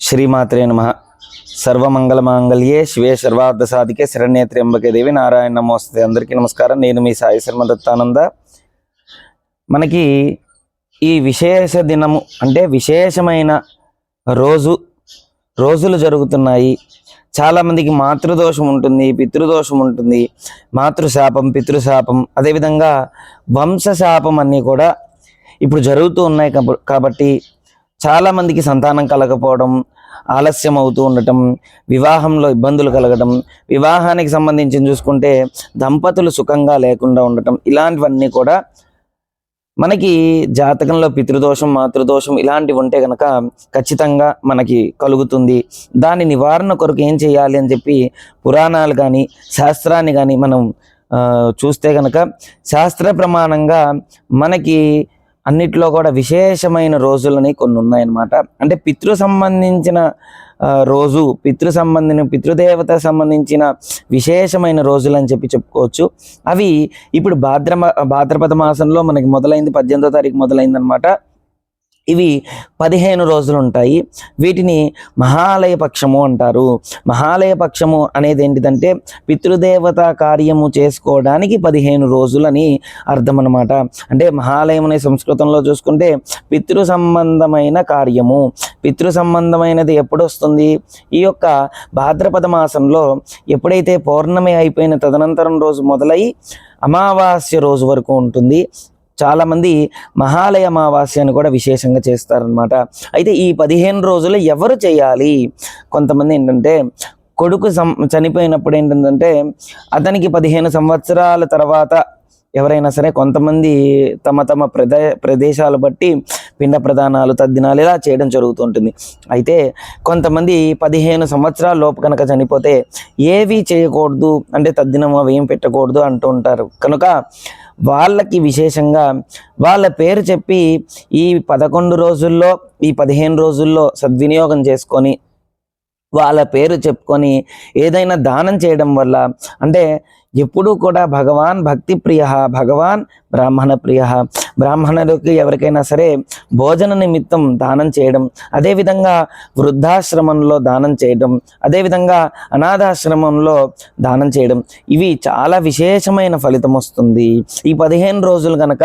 శ్రీమాత్రే నమ. సర్వమంగళమాంగళ్యే శివే సర్వార్థ సాధికే శరణ్యే త్ర్యంబకే దేవి నారాయణ నమోస్తే. అందరికీ నమస్కారం. నేను మీ సాయి శర్మ దత్తానంద. మనకి ఈ విశేష దినము అంటే విశేషమైన రోజు రోజులు జరుగుతున్నాయి. చాలామందికి మాతృదోషం ఉంటుంది పితృదోషం ఉంటుంది మాతృశాపం పితృశాపం అదేవిధంగా వంశశాపం అన్నీ కూడా ఇప్పుడు జరుగుతూ ఉన్నాయి కాబట్టి చాలా మందికి సంతానం కలగకపోవడం ఆలస్యం అవుతూ ఉండటం వివాహంలో ఇబ్బందులు కలగడం వివాహానికి సంబంధించి చూసుకుంటే దంపతులు సుఖంగా లేకుండా ఉండటం ఇలాంటివన్నీ కూడా మనకి జాతకంలో పితృదోషం మాతృదోషం ఇలాంటివి ఉంటే కనుక ఖచ్చితంగా మనకి కలుగుతుంది. దాని నివారణ కొరకు ఏం చేయాలి అని చెప్పి పురాణాలు కానీ శాస్త్రాన్ని కానీ మనం చూస్తే కనుక శాస్త్ర ప్రమాణంగా మనకి అన్నిట్లో కూడా విశేషమైన రోజులని కొన్ని ఉన్నాయన్నమాట. అంటే పితృ సంబంధించిన రోజు పితృ సంబంధించిన పితృదేవత సంబంధించిన విశేషమైన రోజులు అని చెప్పి చెప్పుకోవచ్చు. అవి ఇప్పుడు భాద్ర భాద్రపద మాసంలో మనకి మొదలైంది పద్దెనిమిదో తారీఖు మొదలైంది అనమాట ఇవి పదిహేను రోజులు ఉంటాయి వీటిని మహాలయ పక్షము అంటారు. మహాలయ పక్షము అనేది ఏంటిదంటే పితృదేవత కార్యము చేసుకోవడానికి పదిహేను రోజులని అర్థం అనమాట అంటే మహాలయం అనే సంస్కృతంలో చూసుకుంటే పితృ సంబంధమైన కార్యము. పితృ సంబంధమైనది ఎప్పుడు వస్తుంది ఈ యొక్క భాద్రపద మాసంలో ఎప్పుడైతే పౌర్ణమి అయిపోయిన తదనంతరం రోజు మొదలై అమావాస్య రోజు వరకు ఉంటుంది. చాలామంది మహాలయ అమావాస్యను కూడా విశేషంగా చేస్తారనమాట అయితే ఈ పదిహేను రోజులు ఎవరు చేయాలి? కొంతమంది ఏంటంటే కొడుకు సం చనిపోయినప్పుడు ఏంటంటే అతనికి పదిహేను సంవత్సరాల తర్వాత ఎవరైనా సరే కొంతమంది తమ తమ ప్రదే ప్రదేశాలు బట్టి పిండ ప్రదానాలు తద్దినాలు ఇలా చేయడం జరుగుతుంటుంది. అయితే కొంతమంది పదిహేను సంవత్సరాల లోపు కనుక చనిపోతే ఏవి చేయకూడదు అంటే తద్దినం అవి ఏం పెట్టకూడదు అంటూ ఉంటారు. కనుక వాళ్ళకి విశేషంగా వాళ్ళ పేరు చెప్పి ఈ పదకొండు రోజుల్లో ఈ పదిహేను రోజుల్లో సద్వినియోగం చేసుకొని వాళ్ళ పేరు చెప్పుకొని ఏదైనా దానం చేయడం వల్ల అంటే ఎప్పుడూ కూడా భగవాన్ భక్తి ప్రియ భగవాన్ బ్రాహ్మణ ప్రియ బ్రాహ్మణులకి ఎవరికైనా సరే భోజన నిమిత్తం దానం చేయడం అదేవిధంగా వృద్ధాశ్రమంలో దానం చేయడం అదేవిధంగా అనాథాశ్రమంలో దానం చేయడం ఇవి చాలా విశేషమైన ఫలితం వస్తుంది. ఈ పదిహేను రోజులు కనుక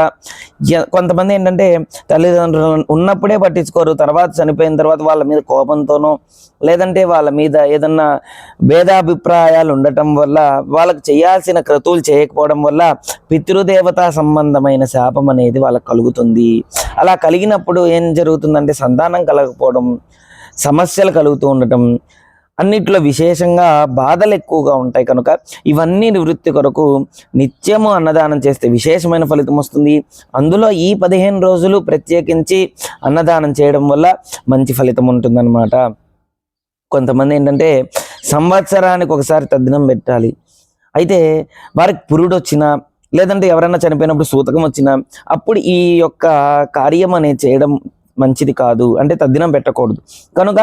కొంతమంది ఏంటంటే తల్లిదండ్రులు ఉన్నప్పుడే పట్టించుకోరు తర్వాత చనిపోయిన తర్వాత వాళ్ళ మీద కోపంతోనో లేదంటే వాళ్ళ మీద ఏదన్నా భేదాభిప్రాయాలు ఉండటం వల్ల వాళ్ళకి చేయాల్సిన క్రతువులు చేయకపోవడం వల్ల పితృదేవతా సంబంధమైన శాపం అనేది వాళ్ళకి కలుగుతుంది. అలా కలిగినప్పుడు ఏం జరుగుతుందంటే సంతానం కలగకపోవడం సమస్యలు కలుగుతూ ఉండటం అన్నిట్లో విశేషంగా బాధలు ఎక్కువగా ఉంటాయి. కనుక ఇవన్నీ నివృత్తి కొరకు నిత్యము అన్నదానం చేస్తే విశేషమైన ఫలితం వస్తుంది. అందులో ఈ పదిహేను రోజులు ప్రత్యేకించి అన్నదానం చేయడం వల్ల మంచి ఫలితం ఉంటుందన్నమాట. కొంతమంది ఏంటంటే సంవత్సరానికి ఒకసారి తద్దినం పెట్టాలి. అయితే వారికి పురుడు వచ్చినా లేదంటే ఎవరైనా చనిపోయినప్పుడు సూతకం వచ్చినా అప్పుడు ఈ యొక్క కార్యం అనేది చేయడం మంచిది కాదు అంటే తద్దినం పెట్టకూడదు. కనుక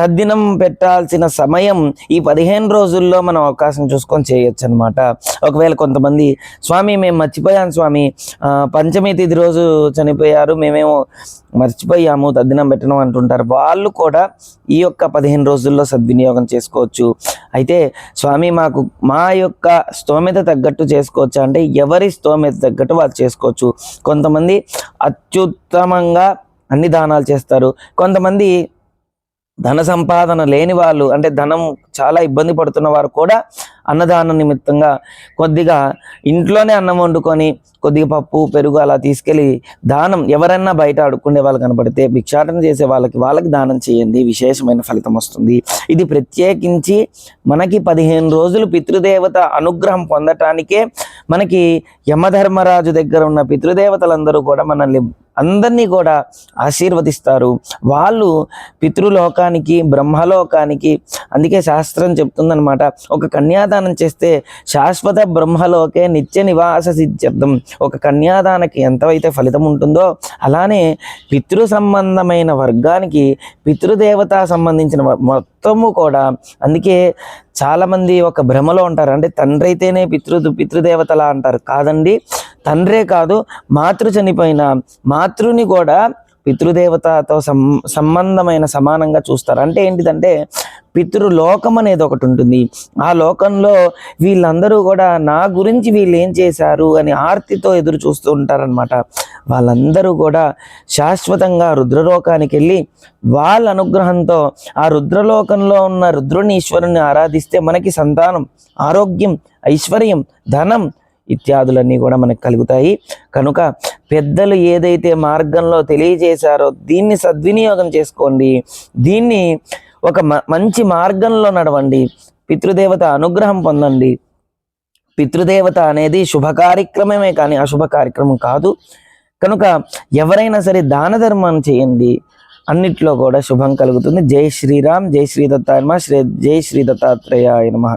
తద్దినం పెట్టాల్సిన సమయం ఈ పదిహేను రోజుల్లో మనం అవకాశం చూసుకొని చేయొచ్చు అనమాట ఒకవేళ కొంతమంది స్వామి మేము మర్చిపోయాం స్వామి. పంచమి తిథి రోజు చనిపోయారు మేమేమో మర్చిపోయాము తద్దినం పెట్టడం అంటుంటారు. వాళ్ళు కూడా ఈ యొక్క పదిహేను రోజుల్లో సద్వినియోగం చేసుకోవచ్చు. అయితే స్వామి మాకు మా యొక్క స్తోమత తగ్గట్టు చేసుకోవచ్చు అంటే ఎవరి స్తోమత తగ్గట్టు వాళ్ళు చేసుకోవచ్చు. కొంతమంది అత్యుత్తమంగా అన్ని దానాలు చేస్తారు. కొంతమంది ధన సంపాదన లేని వాళ్ళు అంటే ధనం చాలా ఇబ్బంది పడుతున్న వారు కూడా అన్నదాన నిమిత్తంగా కొద్దిగా ఇంట్లోనే అన్నం వండుకొని కొద్దిగా పప్పు పెరుగు అలా తీసుకెళ్ళి దానం ఎవరన్నా బయట అడుక్కునే వాళ్ళు కనబడితే భిక్షాటన చేసే వాళ్ళకి వాళ్ళకి దానం చేయండి విశేషమైన ఫలితం వస్తుంది. ఇది ప్రత్యేకించి మనకి పదిహేను రోజులు పితృదేవత అనుగ్రహం పొందటానికే మనకి యమధర్మరాజు దగ్గర ఉన్న పితృదేవతలందరూ కూడా మనల్ని అందరినీ కూడా ఆశీర్వదిస్తారు. వాళ్ళు పితృలోకానికి బ్రహ్మలోకానికి అందుకే శాస్త్రం చెప్తుందనమాట ఒక కన్యాదానం చేస్తే శాశ్వత బ్రహ్మలోకే నిత్య నివాస సిద్ధ్యర్థం. ఒక కన్యాదానకి ఎంతవైతే ఫలితం ఉంటుందో అలానే పితృ సంబంధమైన వర్గానికి పితృదేవత సంబంధించిన మొత్తము కూడా అందుకే చాలామంది ఒక భ్రమలో ఉంటారు. అంటే తండ్రి అయితేనే పితృ పితృదేవతలా అంటారు. కాదండి తండ్రే కాదు మాతృ చనిపోయిన మాతృని కూడా పితృదేవతతో సం సంబంధమైన సమానంగా చూస్తారు. అంటే ఏంటిదంటే పితృలోకం అనేది ఒకటి ఉంటుంది. ఆ లోకంలో వీళ్ళందరూ కూడా నా గురించి వీళ్ళు ఏం చేశారు అని ఆర్తితో ఎదురు చూస్తూ ఉంటారనమాట వాళ్ళందరూ కూడా శాశ్వతంగా రుద్రలోకానికి వెళ్ళి వాళ్ళ అనుగ్రహంతో ఆ రుద్రలోకంలో ఉన్న రుద్రుని ఈశ్వరుని ఆరాధిస్తే మనకి సంతానం ఆరోగ్యం ఐశ్వర్యం ధనం ఇత్యాదులన్నీ కూడా మనకు కలుగుతాయి. కనుక పెద్దలు ఏదైతే మార్గంలో తెలియజేశారో దీన్ని సద్వినియోగం చేసుకోండి. దీన్ని ఒక మ- మంచి మార్గంలో నడవండి. పితృదేవత అనుగ్రహం పొందండి. పితృదేవత అనేది శుభ కార్యక్రమమే కానీ అశుభ కార్యక్రమం కాదు. కనుక ఎవరైనా సరే దాన ధర్మం చేయండి. అన్నిట్లో కూడా శుభం కలుగుతుంది. జై శ్రీరామ్ జై శ్రీ దత్తాయ శ్రీ జై శ్రీ దత్తాత్రేయ నమ.